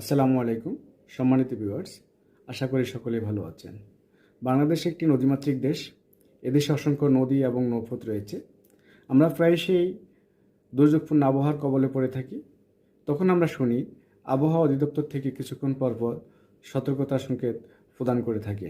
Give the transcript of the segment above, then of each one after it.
আসসালামু আলাইকুম, সম্মানিত ভিউয়ার্স আশা করি সকলেই ভালো আছেন। বাংলাদেশ একটি নদীমাতৃক দেশ এদেশে অসংখ্য নদী এবং নৌপথ রয়েছে। আমরা প্রায়শই দুর্যোগপূর্ণ আবহাওয়ার কবলে পড়ে থাকি। তখন আমরা শুনি, আবহাওয়া অধিদপ্তর থেকে কিছুক্ষণ পর পর সতর্কতার সংকেত প্রদান করে থাকে।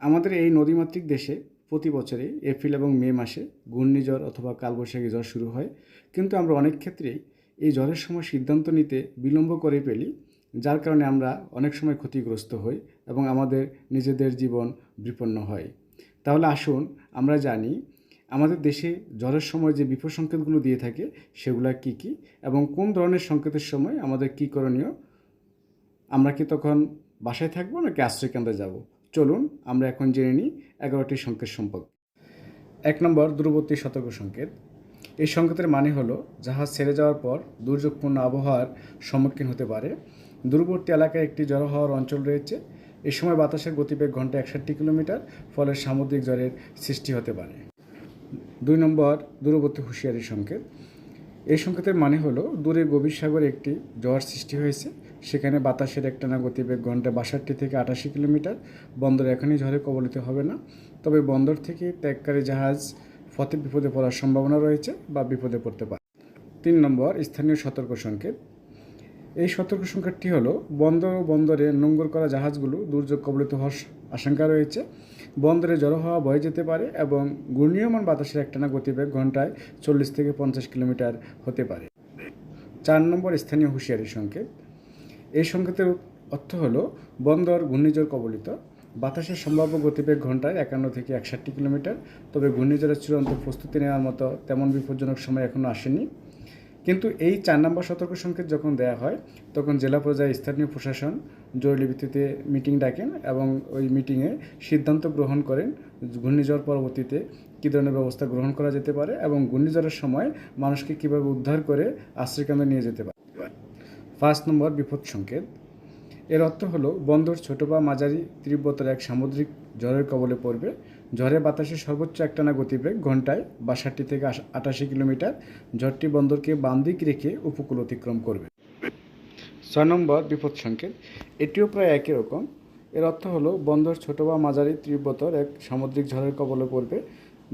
আমাদের এই নদীমাতৃক দেশে প্রতি বছরে এপ্রিল এবং মে মাসে ঘূর্ণিঝড় অথবা কালবৈশাখী ঝড় শুরু হয়। কিন্তু আমরা অনেক ক্ষেত্রেই এই ঝড়ের সময় সিদ্ধান্ত নিতে বিলম্ব করে ফেলি, যার কারণে আমরা অনেক সময় ক্ষতিগ্রস্ত হই এবং আমাদের নিজেদের জীবন বিপন্ন হয়। তাহলে আসুন আমরা জানি, আমাদের দেশে ঝড়ের সময় যে বিপদ সংকেতগুলো দিয়ে থাকে, সেগুলা কি কি এবং কোন ধরনের সংকেতের সময় আমাদের কি করণীয়? আমরা কি তখন বাসায় থাকব নাকি আশ্রয়কেন্দ্রে যাব? চলুন আমরা এখন জেনে নিই এগারোটি সংকেত সম্পর্কে। এক নম্বর, দূরবর্তী সতর্ক সংকেত। এই সংকেতের মানে হলো জাহাজ ছেড়ে যাওয়ার পর দুর্যোগপূর্ণ আবহাওয়ার সম্মুখীন হতে পারে। দূরবর্তী এলাকায় একটি জড়ো হওয়ার অঞ্চল রয়েছে। এই সময় বাতাসের গতিবেগ ঘন্টায় একষট্টি কিলোমিটার, ফলে সামুদ্রিক জ্বরের সৃষ্টি হতে পারে। দুই নম্বর, দূরবর্তী হুঁশিয়ারি সংকেত। এই সংকেতের মানে হলো, দূরে গভীর সাগরে একটি ঝড় সৃষ্টি হয়েছে। সেখানে বাতাসের একটানা গতিবেগ ঘণ্টা বাষট্টি থেকে আটাশি কিলোমিটার। বন্দর এখনই ঝড়ে কবলিত হবে না। তবে বন্দর থেকে ত্যাগকারী জাহাজ পথে বিপদে পড়ার সম্ভাবনা রয়েছে বা বিপদে পড়তে পারে। তিন নম্বর, স্থানীয় সতর্ক সংকেত। এই সতর্ক সংকেতটি হলো, বন্দর ও বন্দরে নোঙ্গর করা জাহাজগুলো দুর্যোগ কবলিত হওয়ার আশঙ্কা রয়েছে। বন্দরে জড়ো হওয়া বয়ে যেতে পারে এবং ঘূর্ণীয়মান বাতাসের একটানা গতিবেগ ঘন্টায় চল্লিশ থেকে পঞ্চাশ কিলোমিটার হতে পারে। চার নম্বর, স্থানীয় হুঁশিয়ারি সংকেত। এই সংকেতের অর্থ হলো, বন্দর ঘূর্ণিঝড় কবলিত বাতাসের সম্ভাব্য গতিবেগ ঘন্টায় একান্ন থেকে একষট্টি কিলোমিটার, তবে ঘূর্ণিঝড়ের চূড়ান্ত প্রস্তুতি নেওয়ার মতো তেমন বিপজ্জনক সময় এখনও আসেনি। কিন্তু এই চার নম্বর সতর্ক সংকেত যখন দেওয়া হয়, তখন জেলা পর্যায়ে স্থানীয় প্রশাসন জরুরি ভিত্তিতে মিটিং ডাকেন এবং ওই মিটিংয়ে সিদ্ধান্ত গ্রহণ করেন ঘূর্ণিঝড় পরবর্তীতে কী ধরনের ব্যবস্থা গ্রহণ করা যেতে পারে এবং ঘূর্ণিঝড়ের সময় মানুষকে কীভাবে উদ্ধার করে আশ্রয়কেন্দ্রে নিয়ে যেতে পারে। পাঁচ নম্বর বিপদ সংকেত। এর অর্থ হলো, বন্দর ছোট বা মাঝারি তীব্রতার এক সামুদ্রিক ঝড়ের কবলে পড়বে। ঝড়ে বাতাসের সর্বোচ্চ একটানা গতিবেগ ঘন্টায় বাষট্টি থেকে আটাশি কিলোমিটার। ঝড়টি বন্দরকে বাম দিক রেখে উপকূল অতিক্রম করবে। ছয় নম্বর বিপদ সংকেত। এটিও প্রায় একই রকম। এর অর্থ হলো, বন্দর ছোট বা মাঝারি তীব্রতার এক সামুদ্রিক ঝড়ের কবলে পড়বে।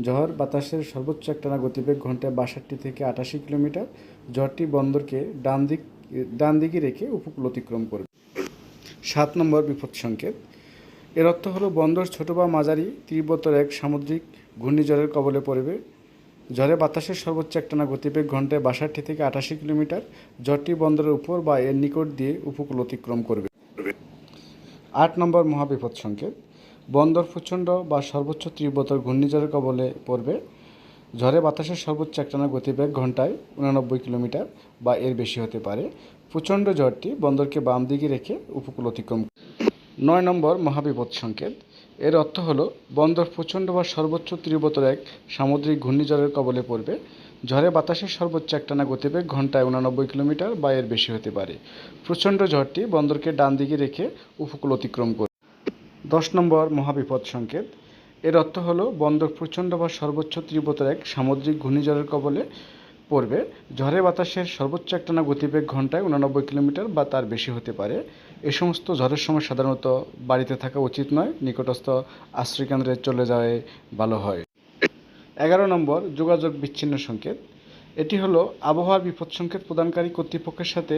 ঝড় বাতাসের সর্বোচ্চ একটানা গতিবেগ ঘন্টায় বাষট্টি থেকে আটাশি কিলোমিটার। ঝড়টি বন্দরকে ডান দিক ডান দিকে রেখে উপকূল অতিক্রম করবে। সাত নম্বর বিপদ সংকেত। এর অর্থ হলো, বন্দর ছোট বা মাঝারি, তীব্রতর এক সামুদ্রিক ঘূর্ণিঝড়ের কবলে পড়বে। ঝড়ে বাতাসের সর্বোচ্চ একটানা গতিবেগ ঘন্টায় বাষট্টি থেকে আটাশি কিলোমিটার। ঝড়টি বন্দরের উপর বা এর নিকট দিয়ে উপকূল অতিক্রম করবে। আট নম্বর মহাবিপদ সংকেত, বন্দর প্রচণ্ড বা সর্বোচ্চ তীব্রতর ঘূর্ণিঝড়ের কবলে পড়বে। ঝড়ে বাতাসের সর্বোচ্চ একটানা গতিবেগ ঘন্টায় উনানব্বই কিলোমিটার বা এর বেশি হতে পারে। প্রচণ্ড ঝড়টি বন্দরকে বাম দিকে রেখে উপকূল অতিক্রম নয় নম্বর মহাবিপদ সংকেত। এর অর্থ হলো, বন্দর প্রচণ্ড বা সর্বোচ্চ তীব্রতার এক সামুদ্রিক ঘূর্ণিঝড়ের কবলে পড়বে। ঝড়ে বাতাসের সর্বোচ্চ একটানা গতিবেগ ঘন্টায় উনানব্বই কিলোমিটার বা এর বেশি হতে পারে। প্রচণ্ড ঝড়টি বন্দরকে ডান দিকে রেখে উপকূল অতিক্রম করবে দশ নম্বর মহাবিপদ সংকেত। এর অর্থ হলো, বন্দর প্রচণ্ড বা সর্বোচ্চ তীব্রতার এক সামুদ্রিক ঘূর্ণিঝড়ের কবলে পড়বে। ঝড়ে বাতাসের সর্বোচ্চ একটানা গতিবেগ ঘন্টায় উনানব্বই কিলোমিটার বা তার বেশি হতে পারে। এ সমস্ত ঝড়ের সময় সাধারণত বাড়িতে থাকা উচিত নয়, নিকটস্থ আশ্রয়কেন্দ্রে চলে যাওয়াই ভালো হয়। এগারো নম্বর, যোগাযোগ বিচ্ছিন্ন সংকেত। এটি হলো আবহাওয়ার বিপদ সংকেত প্রদানকারী কর্তৃপক্ষের সাথে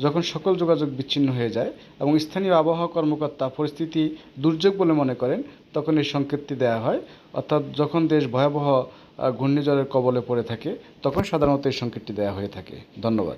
যখন সকল যোগাযোগ বিচ্ছিন্ন হয়ে যায় এবং স্থানীয় আবহাওয়া কর্মকর্তা পরিস্থিতি দুর্যোগ বলে মনে করেন, তখন এই সংকেতটি দেওয়া হয়। অর্থাৎ যখন দেশ ভয়াবহ ঘূর্ণিঝড়ের কবলে পড়ে থাকে, তখন সাধারণত এই সংকেতটি দেওয়া হয়ে থাকে। ধন্যবাদ।